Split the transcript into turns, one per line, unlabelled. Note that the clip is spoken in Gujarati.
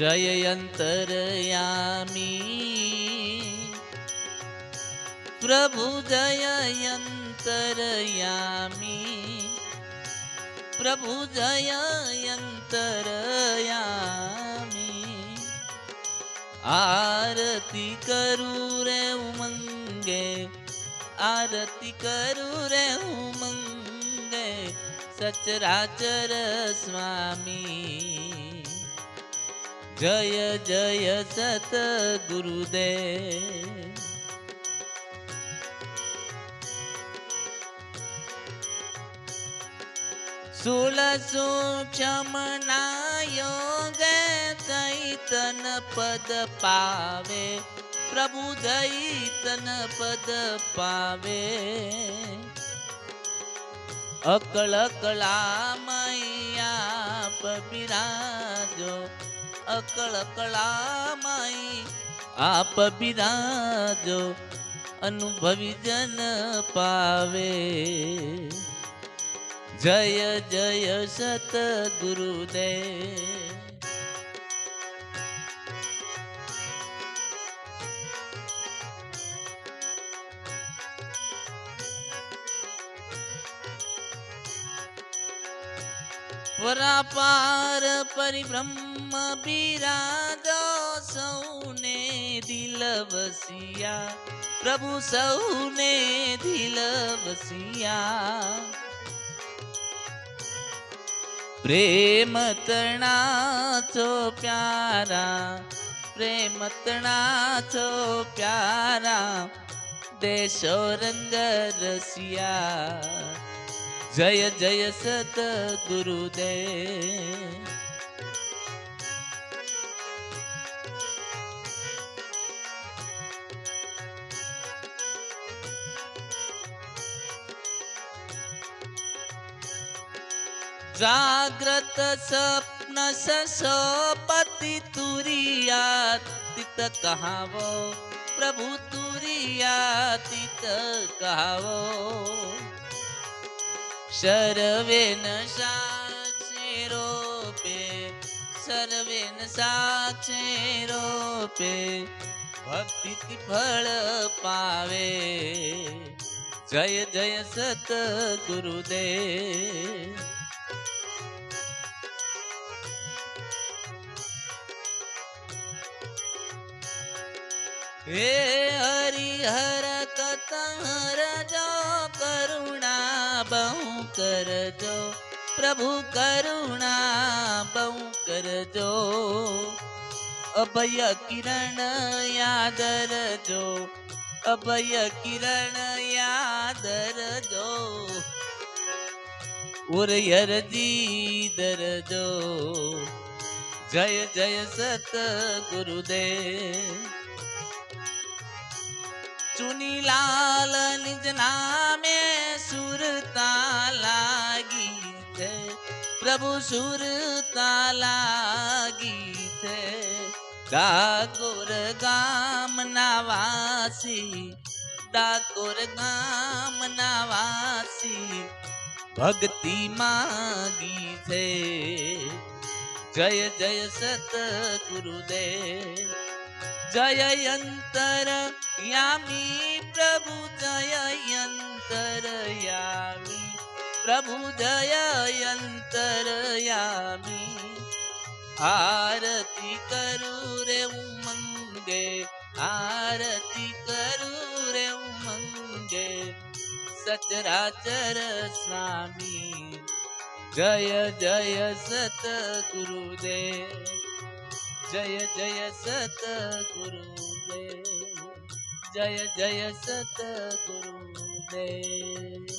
जयन्तरयामिरयामि प्रभुजय यन्तरयामि आरती करु उमङ्गे आरति करु उमङ्गे सचराचर स्वामी। જય જય સત ગુરુદેવ સુલ સૂક્ષ્મના યોગ ચૈતન પદ પાવે. પ્રભુ દૈતન પદ પાવે. અકળ કળામૈયા પબિરાજો અકળ કળામાઈ આપ બિરાજો અનુભવી જન પાવે. જય જય સત ગુરુદેવ वरापार परिब्रह्म बिराजो सौने दिल बसिया। प्रभु सौने दिल बसिया। प्रेम तणाचो प्यारा प्रेम तणाचो प्यारा देशो रंग रसिया। जय जय सत गुरुदेव। जाग्रत स्वप्न सपति पति कहावो प्रभु तुीयाति कहावो। સર્વેન સાક્ષી રોપે સર્વેન સાક્ષી રોપે ભક્તિ ફળ પાવે. જય જય સત ગુરુદેવ હે હરિહર કતહર જો કરુણા બહુ કરજો. પ્રભુ કરુણા બહુ કરજો. અભય કિરણ યાદ રજો અભય કિરણ યાદ રજો ઉરયરજી દરજો જય જય સત ગુરુદેવ ચુનીલાલ નિજ નામે સુરતા પ્રભુ સુરતા લાગી છે. ડાકોર ગામ ના વાસી, ડાકોર ગામ ના વાસી ભક્તિ માગી છે. જય જય સત ગુરુદેવ જય અંતર યામી પ્રભુ, જય प्रभुदयन्तरयामि आरति करूरे उमङ्गे आरती करूरे उमङ्गे सचराचर स्वामी जय जय सत गुरुदेव जय जय सत गुरुदेव जय जय सत गुरुदेव